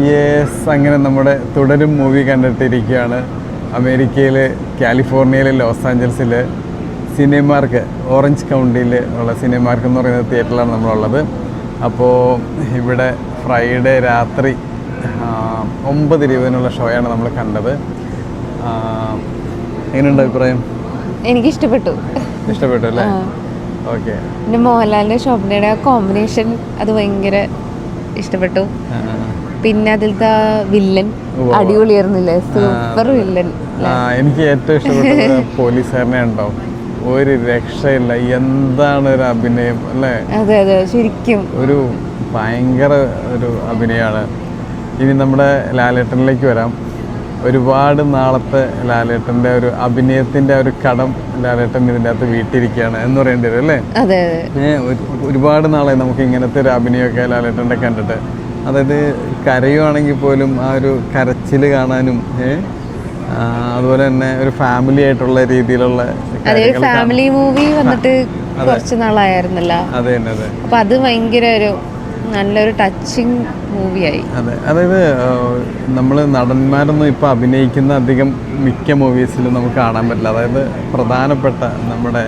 Yes അങ്ങനെ നമ്മുടെ തുടരും മൂവി കണ്ടിട്ടിരിക്കുകയാണ്. അമേരിക്കയിൽ കാലിഫോർണിയയിലെ ലോസ് ആഞ്ചൽസിൽ സിനിമാർക്ക് ഓറഞ്ച് കൗണ്ടിയിൽ ഉള്ള സിനിമാർക്ക് എന്ന് പറയുന്ന തിയേറ്ററിലാണ് നമ്മളുള്ളത്. അപ്പോൾ ഇവിടെ ഫ്രൈഡേ രാത്രി ഒമ്പത് രൂപനുള്ള ഷോയാണ് നമ്മൾ കണ്ടത്. എങ്ങനെയുണ്ട് അഭിപ്രായം? എനിക്ക് ഇഷ്ടപ്പെട്ടു ഇഷ്ടപ്പെട്ടു അല്ലേ ഓക്കെ പിന്നെ മോഹൻലാലിന്റെ ഷോപ്പിന്റെ കോമ്പിനേഷൻ അത് ഭയങ്കര ഇഷ്ടപ്പെട്ടു. പിന്നെ അതിലത്തെ വില്ലൻ. അടിപൊളിയായിരുന്നില്ലേ? സൂപ്പർ വില്ലൻ എനിക്ക് ഏറ്റവും ഇഷ്ടപ്പെട്ടത് പോലീസുകാരനെ ഉണ്ടാവും ഒരു രക്ഷയില്ല. എന്താണ് ഒരു അഭിനയം അല്ലേ? അതെ അതെ. ശരിക്കും. ഒരു ഭയങ്കര ഒരു അഭിനയമാണ് ഇനി നമ്മുടെ ലാലേട്ടനിലേക്ക് വരാം. ഒരുപാട് നാളത്തെ ലാലേട്ടന്റെ ഒരു അഭിനയത്തിന്റെ ഒരു കടം ലാലേട്ടൻ ഇതിന്റെ അകത്ത് വീട്ടിരിക്കുകയാണ് എന്ന് പറയേണ്ടി വരും അല്ലേ? ഒരുപാട് നാളായി നമുക്ക് ഇങ്ങനത്തെ ഒരു അഭിനയമൊക്കെ ലാലേട്ടന്റെ കണ്ടിട്ട്. അതായത് കരയുവാണെങ്കിൽ പോലും ആ ഒരു കരച്ചിൽ കാണാനും അതുപോലെ തന്നെ ഒരു ഫാമിലി ആയിട്ടുള്ള രീതിയിലുള്ള ഫാമിലി മൂവി വന്നിട്ട് കുറച്ച് നാളായിരുന്നല്ല. അതെ തന്നെ അതെ. അപ്പൊ അത് ഭയങ്കര ഒരു നല്ലൊരു ടച്ചിങ് മൂവിയായി അതെ അതായത് നമ്മൾ നടന്മാരൊന്നും ഇപ്പോൾ അഭിനയിക്കുന്ന അധികം മിക്ക മൂവീസിലും നമുക്ക് കാണാൻ പറ്റില്ല. അതായത് പ്രധാനപ്പെട്ട നമ്മുടെ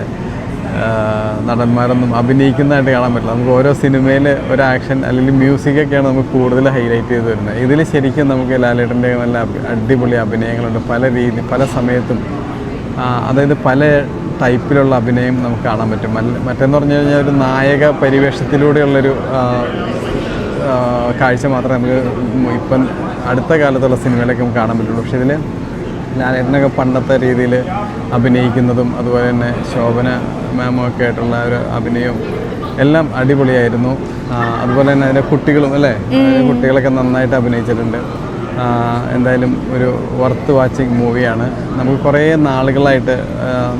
നടന്മാരൊന്നും അഭിനയിക്കുന്നതായിട്ട് കാണാൻ പറ്റില്ല. നമുക്ക് ഓരോ സിനിമയിൽ ഒരു ആക്ഷൻ അല്ലെങ്കിൽ മ്യൂസിക്കൊക്കെയാണ് നമുക്ക് കൂടുതൽ ഹൈലൈറ്റ് ചെയ്ത് വരുന്നത്. ഇതിൽ ശരിക്കും നമുക്ക് ലാലേട്ടന്റെ നല്ല അടിപൊളി അഭിനയങ്ങളുണ്ട്. പല രീതി പല സമയത്തും അതായത് പല ടൈപ്പിലുള്ള അഭിനയം നമുക്ക് കാണാൻ പറ്റും. മറ്റെന്ന് പറഞ്ഞു കഴിഞ്ഞാൽ ഒരു നായക പരിവേഷത്തിലൂടെയുള്ളൊരു കാഴ്ച മാത്രമേ നമുക്ക് ഇപ്പം അടുത്ത കാലത്തുള്ള സിനിമയിലൊക്കെ നമുക്ക് കാണാൻ പറ്റുള്ളൂ. പക്ഷേ ഇതിൽ ലാലേട്ടനൊക്കെ പണ്ടത്തെ രീതിയിൽ അഭിനയിക്കുന്നതും അതുപോലെ തന്നെ ശോഭന മാമും ഒക്കെ ആയിട്ടുള്ള ഒരു അഭിനയവും എല്ലാം അടിപൊളിയായിരുന്നു. അതുപോലെ തന്നെ അതിന്റെ കുട്ടികളും അല്ലേ? കുട്ടികളൊക്കെ നന്നായിട്ട് അഭിനയിച്ചിട്ടുണ്ട്. എന്തായാലും ഒരു വർത്ത് വാച്ചിങ് മൂവിയാണ് നമുക്ക് കുറേ നാളുകളായിട്ട്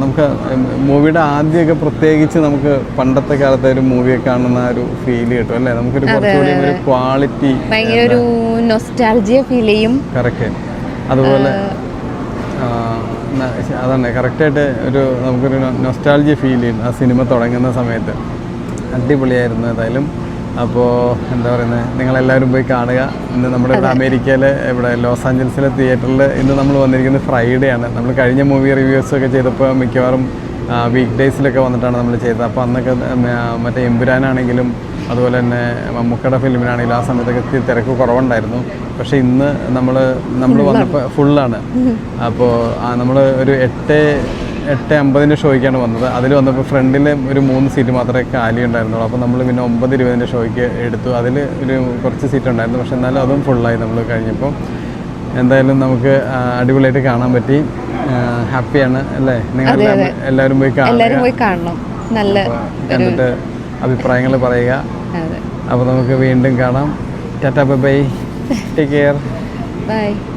നമുക്ക് മൂവിയുടെ ആദ്യമൊക്കെ പ്രത്യേകിച്ച് നമുക്ക് പണ്ടത്തെ കാലത്തെ ഒരു മൂവിയെ കാണുന്ന ഒരു ഫീൽ കിട്ടും അല്ലേ? നമുക്കൊരു കുറച്ചുകൂടി ഒരു ക്വാളിറ്റി ഭയങ്കര ഒരു നൊസ്റ്റാൾജിയ ഫീൽ ചെയ്യും. കറക്റ്റ് അതുപോലെ അതാണ്. കറക്റ്റായിട്ട് ഒരു നമുക്കൊരു നൊസ്റ്റാൾജി ഫീൽ ചെയ്യും ആ സിനിമ തുടങ്ങുന്ന സമയത്ത്. അടിപൊളിയായിരുന്നു ഏതായാലും. അപ്പോൾ എന്താ പറയുന്നത് നിങ്ങളെല്ലാവരും പോയി കാണുക. ഇന്ന് നമ്മുടെ ഇവിടെ അമേരിക്കയിലെ ഇവിടെ ലോസ് ആഞ്ചൽസിലെ തിയേറ്ററിൽ ഇന്ന് നമ്മൾ വന്നിരിക്കുന്നത് ഫ്രൈഡേ ആണ്. നമ്മൾ കഴിഞ്ഞ മൂവി റിവ്യൂസ് ഒക്കെ ചെയ്തപ്പോൾ മിക്കവാറും വീക്ക് ഡേയ്സിലൊക്കെ വന്നിട്ടാണ് നമ്മൾ ചെയ്തത്. അപ്പോൾ അന്നൊക്കെ മറ്റേ എമ്പുരാനാണെങ്കിലും അതുപോലെ തന്നെ മമ്മൂക്കയുടെ ഫിലിമിനാണെങ്കിലും ആ സമയത്തൊക്കെ ഇത്തിരി തിരക്ക് കുറവുണ്ടായിരുന്നു. പക്ഷെ ഇന്ന് നമ്മൾ നമ്മൾ വന്നപ്പോൾ ഫുള്ളാണ് അപ്പോൾ നമ്മൾ ഒരു എട്ട് എട്ട് അമ്പതിന്റെ ഷോയ്ക്കാണ് വന്നത്. അതിൽ വന്നപ്പോൾ ഫ്രണ്ടിൽ ഒരു മൂന്ന് സീറ്റ് മാത്രമേ കാലി ഉണ്ടായിരുന്നുള്ളൂ. അപ്പോൾ നമ്മൾ പിന്നെ ഒമ്പത് ഇരുപതിന്റെ ഷോയ്ക്ക് എടുത്തു. അതിൽ ഒരു കുറച്ച് സീറ്റ് ഉണ്ടായിരുന്നു. പക്ഷെ എന്നാലും അതും ഫുള്ളായി നമ്മൾ കഴിഞ്ഞപ്പോൾ എന്തായാലും നമുക്ക് അടിപൊളിയായിട്ട് കാണാൻ പറ്റി. ഹാപ്പിയാണ് അല്ലേ? നിങ്ങൾ എല്ലാവരും പോയി കാണാം എല്ലാരും പോയി കാണണം. നല്ല കണ്ടിട്ട് അഭിപ്രായങ്ങൾ പറയുക. അപ്പോൾ നമുക്ക് വീണ്ടും കാണാം. Tata bye take care bye